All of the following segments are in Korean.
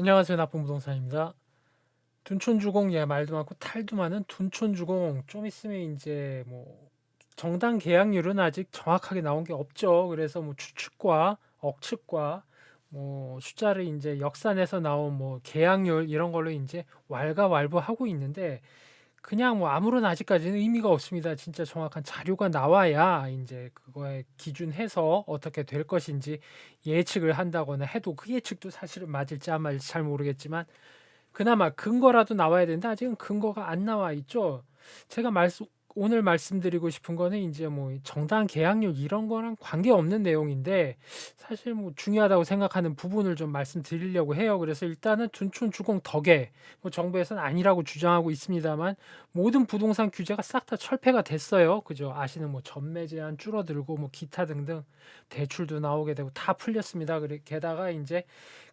안녕하세요. 나쁜 부동산입니다. 둔촌주공 예 말도 많고 탈도 많은 둔촌주공 좀 있으면 이제 뭐 정당 계약률은 아직 정확하게 나온 게 없죠. 그래서 뭐 추측과 억측과 뭐 숫자를 이제 역산해서 나온 뭐 계약률 이런 걸로 이제 왈가왈부하고 있는데 그냥 뭐 아무런 아직까지는 의미가 없습니다. 진짜 정확한 자료가 나와야 이제 그거에 기준해서 어떻게 될 것인지 예측을 한다거나 해도 그 예측도 사실은 맞을지 안 맞을지 잘 모르겠지만 그나마 근거라도 나와야 되는데 아직은 근거가 안 나와 있죠. 제가 말씀 오늘 말씀드리고 싶은 거는 이제 뭐 정당 계약률 이런 거랑 관계없는 내용인데 사실 뭐 중요하다고 생각하는 부분을 좀 말씀드리려고 해요. 그래서 일단은 둔촌 주공 덕에 뭐 정부에서는 아니라고 주장하고 있습니다만 모든 부동산 규제가 싹 다 철폐가 됐어요. 그죠? 아시는 뭐 전매 제한 줄어들고 뭐 기타 등등 대출도 나오게 되고 다 풀렸습니다. 그래 게다가 이제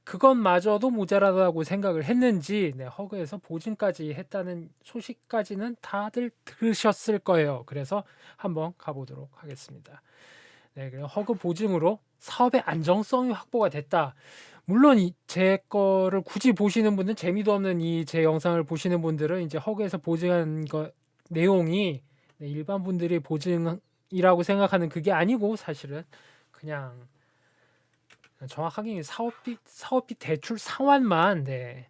그것마저도 모자라다고 생각을 했는지 네, 허그에서 보증까지 했다는 소식까지는 다들 들으셨을 거예요. 그래서 한번 가보도록 하겠습니다. 네, 허그 보증으로 사업의 안정성이 확보가 됐다. 물론 이, 제 거를 굳이 보시는 분들 재미도 없는 이 제 영상을 보시는 분들은 이제 허그에서 보증한 거 내용이 네, 일반 분들이 보증이라고 생각하는 그게 아니고 사실은 그냥 정확하게 사업비 사업비 대출 상환만 네,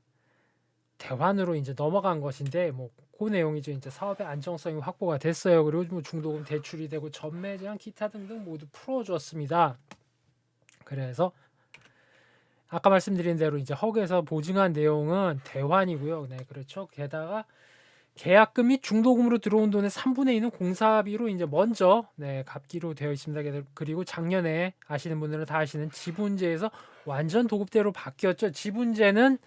대환으로 이제 넘어간 것인데 뭐 그 내용이죠. 이제 사업의 안정성이 확보가 됐어요. 그리고 뭐 중도금 대출이 되고 전매 제한 기타 등등 모두 풀어줬습니다. 그래서 아까 말씀드린 대로 이제 허그에서 보증한 내용은 대환이고요. 네, 그렇죠. 게다가 계약금 및 중도금으로 들어온 돈의 3분의 2는 공사비로 이제 먼저 네, 갚기로 되어 있습니다. 그리고 작년에 아시는 분들은 다 아시는 지분제에서 완전 도급대로 바뀌었죠. 지분제는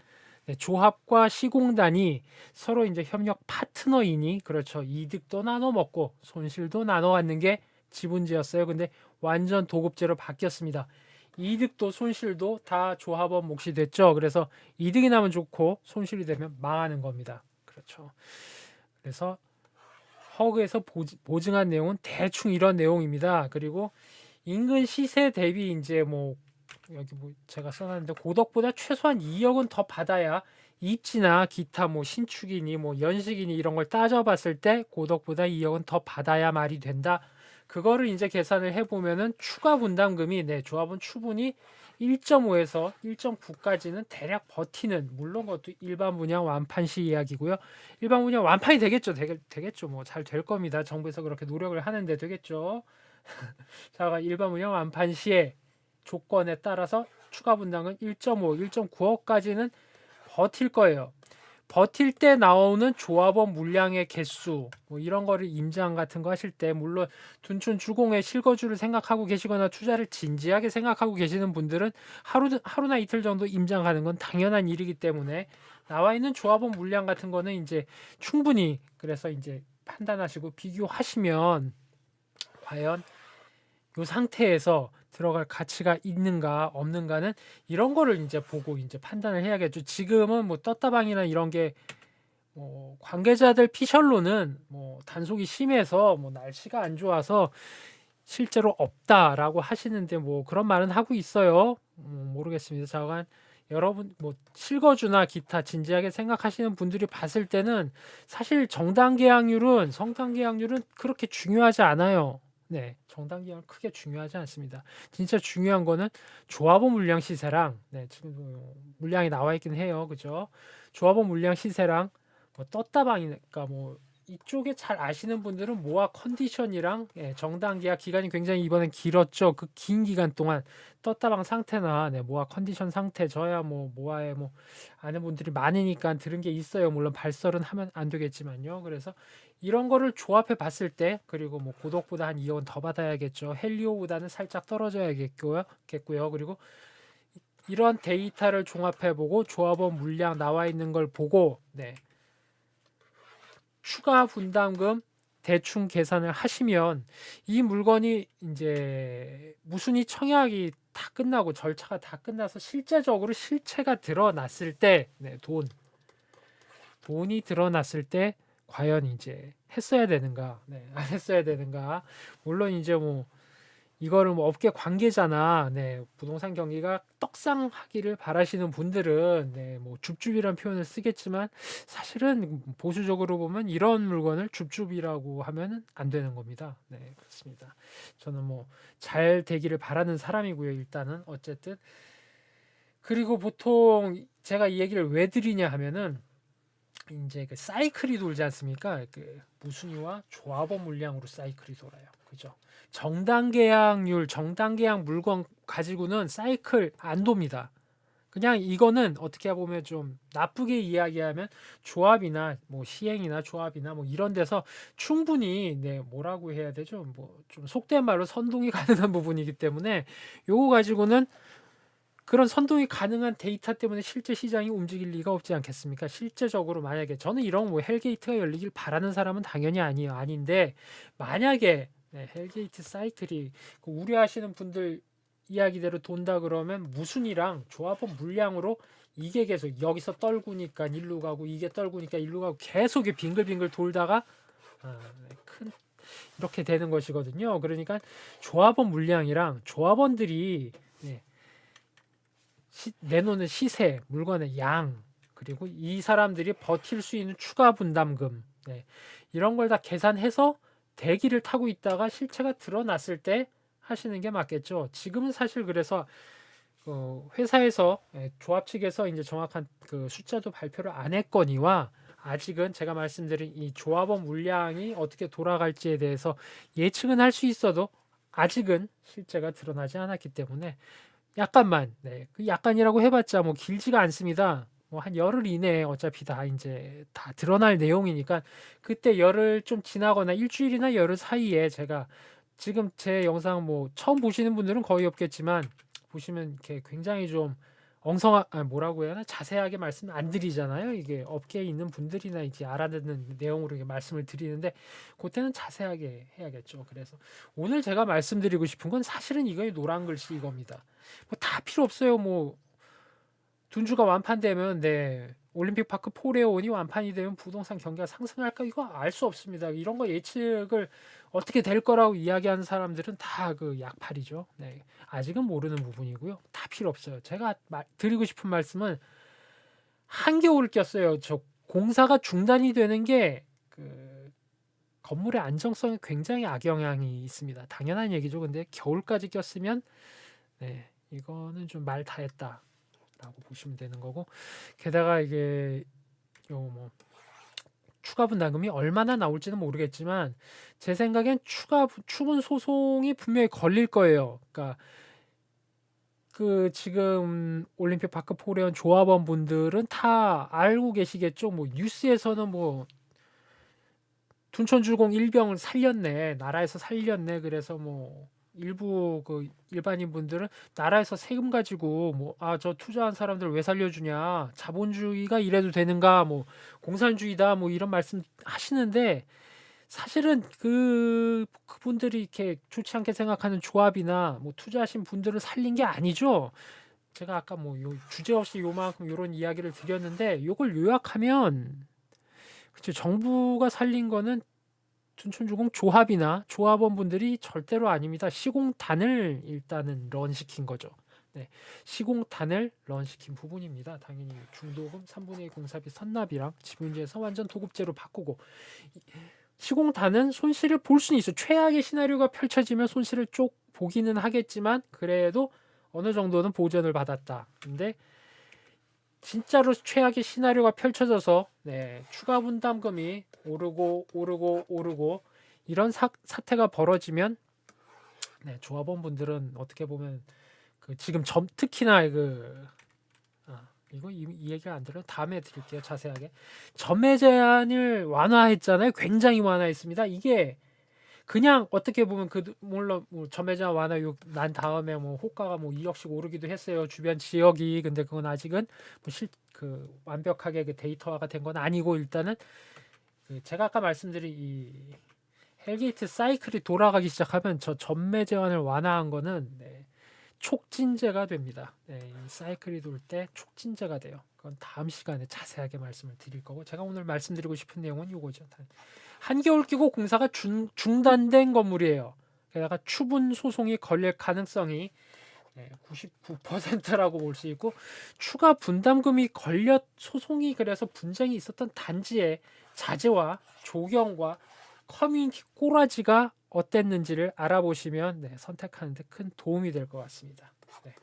네, 조합과 시공단이 서로 이제 협력 파트너이니 그렇죠. 이득도 나눠 먹고 손실도 나눠 갖는 게 지분제였어요. 근데 완전 도급제로 바뀌었습니다. 이득도 손실도 다 조합원 몫이 됐죠. 그래서 이득이 나면 좋고 손실이 되면 망하는 겁니다. 그렇죠. 그래서 허그에서 보증한 내용은 대충 이런 내용입니다. 그리고 인근 시세 대비 이제 뭐 여기 뭐 제가 써놨는데 고덕보다 최소한 2억은 더 받아야 입지나 기타 뭐 신축이니 뭐 연식이니 이런 걸 따져봤을 때 고덕보다 2억은 더 받아야 말이 된다. 그거를 이제 계산을 해보면은 추가 분담금이 네 조합은 추분이 1.5에서 1.9까지는 대략 버티는 물론 그것도 일반 분양 완판 시 이야기고요. 일반 분양 완판이 되겠죠. 되겠, 되겠죠. 뭐 잘 될 겁니다. 정부에서 그렇게 노력을 하는데 되겠죠. 자, 일반 분양 완판 시에 조건에 따라서 추가 분담은 1.5, 1.9억까지는 버틸 거예요. 버틸 때 나오는 조합원 물량의 개수 뭐 이런 거를 임장 같은 거 하실 때 물론 둔촌 주공의 실거주를 생각하고 계시거나 투자를 진지하게 생각하고 계시는 분들은 하루 하루나 이틀 정도 임장하는 건 당연한 일이기 때문에 나와 있는 조합원 물량 같은 거는 이제 충분히 그래서 이제 판단하시고 비교하시면 과연 이 상태에서 들어갈 가치가 있는가 없는가는 이런 거를 이제 보고 이제 판단을 해야겠죠. 지금은 뭐 떴다방이나 이런 게 뭐 관계자들 피셜로는 뭐 단속이 심해서 뭐 날씨가 안 좋아서 실제로 없다라고 하시는데 뭐 그런 말은 하고 있어요. 음, 모르겠습니다. 자간 여러분 뭐 실거주나 기타 진지하게 생각하시는 분들이 봤을 때는 사실 정당 계약률은 성당 계약률은 그렇게 중요하지 않아요. 네, 정당 기간 크게 중요하지 않습니다. 진짜 중요한 거는 조합원 물량 시세랑 네, 지금 뭐 물량이 나와 있긴 해요. 그죠? 조합원 물량 시세랑 뭐 떴다방이니까 뭐 이쪽에 잘 아시는 분들은 모아 컨디션이랑 예, 정당 계약 기간이 굉장히 이번엔 길었죠. 그 긴 기간 동안 떴다방 상태나 네, 모아 컨디션 상태 저야 뭐 모아에 뭐 아는 분들이 많으니까 들은 게 있어요. 물론 발설은 하면 안 되겠지만요. 그래서 이런 거를 조합해 봤을 때 그리고 뭐 고독보다 한 2억은 더 받아야겠죠. 헬리오보다는 살짝 떨어져야겠고요. 겠고요. 그리고 이런 데이터를 종합해 보고 조합원 물량 나와 있는 걸 보고 네. 추가 분담금 대충 계산을 하시면 이 물건이 이제 무순위 청약이 다 끝나고 절차가 다 끝나서 실제적으로 실체가 드러났을 때, 네, 돈 돈이 드러났을 때 과연 이제 했어야 되는가, 네, 안 했어야 되는가. 물론 이제 뭐 이거를 뭐 업계 관계자나 네, 부동산 경기가 떡상하기를 바라시는 분들은 네, 뭐 줍줍이란 표현을 쓰겠지만 사실은 보수적으로 보면 이런 물건을 줍줍이라고 하면은 안 되는 겁니다. 네, 그렇습니다. 저는 뭐 잘 되기를 바라는 사람이고요. 일단은 어쨌든 그리고 보통 제가 이 얘기를 왜 드리냐 하면은 이제 그 사이클이 돌지 않습니까? 그 무순위와 조합원 물량으로 사이클이 돌아요. 그죠? 정당 계약률, 정당 계약 물건 가지고는 사이클 안 돕니다. 그냥 이거는 어떻게 보면 좀 나쁘게 이야기하면 조합이나 뭐 시행이나 조합이나 뭐 이런 데서 충분히 네 뭐라고 해야 되죠? 뭐 좀 속된 말로 선동이 가능한 부분이기 때문에 요거 가지고는 그런 선동이 가능한 데이터 때문에 실제 시장이 움직일 리가 없지 않겠습니까? 실제적으로 만약에 저는 이런 뭐 헬게이트가 열리길 바라는 사람은 당연히 아니에요. 아닌데 만약에 네, 헬게이트 사이클이 그 우려하시는 분들 이야기대로 돈다 그러면 무순이랑 조합원 물량으로 이게 계속 여기서 떨구니까 일로 가고 이게 떨구니까 일로 가고 계속 빙글빙글 돌다가 아, 네, 큰 이렇게 되는 것이거든요. 그러니까 조합원 물량이랑 조합원들이 네, 시, 내놓는 시세, 물건의 양, 그리고 이 사람들이 버틸 수 있는 추가 분담금 네, 이런 걸 다 계산해서 대기를 타고 있다가 실체가 드러났을 때 하시는 게 맞겠죠. 지금은 사실 그래서 어, 회사에서 예, 조합 측에서 이제 정확한 그 숫자도 발표를 안 했거니와 아직은 제가 말씀드린 이 조합원 물량이 어떻게 돌아갈지에 대해서 예측은 할 수 있어도 아직은 실제가 드러나지 않았기 때문에 약간만 네, 그 약간이라고 해봤자 뭐 길지가 않습니다. 뭐 한 열흘 이내에 어차피 다 이제 다 드러날 내용이니까 그때 열흘 좀 지나거나 일주일이나 열흘 사이에 제가 지금 제 영상 뭐 처음 보시는 분들은 거의 없겠지만 보시면 이렇게 굉장히 좀 엉성하 아, 뭐라고 해야 하나 자세하게 말씀 안 드리잖아요. 이게 업계에 있는 분들이나 이제 알아듣는 내용으로 이렇게 말씀을 드리는데 그때는 자세하게 해야겠죠. 그래서 오늘 제가 말씀드리고 싶은 건 사실은 이거의 노란 글씨 이겁니다. 뭐 다 필요 없어요. 뭐 둔주가 완판되면 네 올림픽 파크 포레온이 완판이 되면 부동산 경기가 상승할까 이거 알 수 없습니다. 이런 거 예측을 어떻게 될 거라고 이야기하는 사람들은 다 그 약팔이죠. 네. 아직은 모르는 부분이고요. 다 필요 없어요. 제가 마, 드리고 싶은 말씀은 한겨울 꼈어요. 저 공사가 중단이 되는 게 그 건물의 안정성에 굉장히 악영향이 있습니다. 당연한 얘기죠. 근데 겨울까지 꼈으면 네, 이거는 좀 말 다 했다 라고 보시면 되는 거고 게다가 이게 요뭐 추가 분담금이 얼마나 나올지는 모르겠지만 제 생각엔 추가 추분 소송이 분명히 걸릴 거예요. 그러니까 그 지금 올림픽 파크 포레온 조합원 분들은 다 알고 계시겠죠. 뭐 뉴스에서는 뭐 둔촌주공 일병을 살렸네, 나라에서 살렸네. 그래서 뭐 일부 그 일반인 분들은 나라에서 세금 가지고 뭐 아 저 투자한 사람들 왜 살려주냐 자본주의가 이래도 되는가 뭐 공산주의다 뭐 이런 말씀 하시는데 사실은 그 그분들이 이렇게 좋지 않게 생각하는 조합이나 뭐 투자하신 분들을 살린 게 아니죠. 제가 아까 뭐 요 주제 없이 요만큼 요런 이야기를 드렸는데 요걸 요약하면 그쵸 정부가 살린 거는 춘천주공 조합이나 조합원분들이 절대로 아닙니다. 시공단을 일단은 런시킨 거죠. 네, 시공단을 런시킨 부분입니다. 당연히 중도금 3분의 1 공사비 선납이랑 지분제에서 완전 도급제로 바꾸고 시공단은 손실을 볼 수는 있어. 최악의 시나리오가 펼쳐지면 손실을 쪽 보기는 하겠지만 그래도 어느 정도는 보전을 받았다. 근데 진짜로 최악의 시나리오가 펼쳐져서 네, 추가 분담금이 오르고 오르고 오르고 이런 사, 사태가 벌어지면 네, 조합원 분들은 어떻게 보면 그 지금 점 특히나 그 아, 이거 이, 이 얘기가 안 들어요. 다음에 드릴게요. 자세하게. 전매 제한을 완화했잖아요. 굉장히 완화했습니다. 이게 그냥 어떻게 보면 그 물론 뭐 점매자 완화 난 다음에 뭐 호가가 뭐 2억씩 오르기도 했어요. 주변 지역이 근데 그건 아직은 뭐 실 그 완벽하게 그 데이터화가 된 건 아니고 일단은 그 제가 아까 말씀드린 이 헬게이트 사이클이 돌아가기 시작하면 저 전매 제한을 완화한 거는 네, 촉진제가 됩니다. 네, 이 사이클이 돌 때 촉진제가 돼요. 그건 다음 시간에 자세하게 말씀을 드릴 거고 제가 오늘 말씀드리고 싶은 내용은 이거죠. 한겨울 끼고 공사가 중, 중단된 건물이에요. 게다가 추분 소송이 걸릴 가능성이 99%라고 볼 수 있고 추가 분담금이 걸려 소송이 그래서 분쟁이 있었던 단지의 자재와 조경과 커뮤니티 꼬라지가 어땠는지를 알아보시면 네, 선택하는 데 큰 도움이 될 것 같습니다. 네.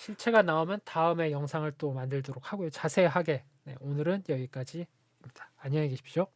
실체가 나오면 다음에 영상을 또 만들도록 하고요. 자세하게 네, 오늘은 여기까지입니다. 안녕히 계십시오.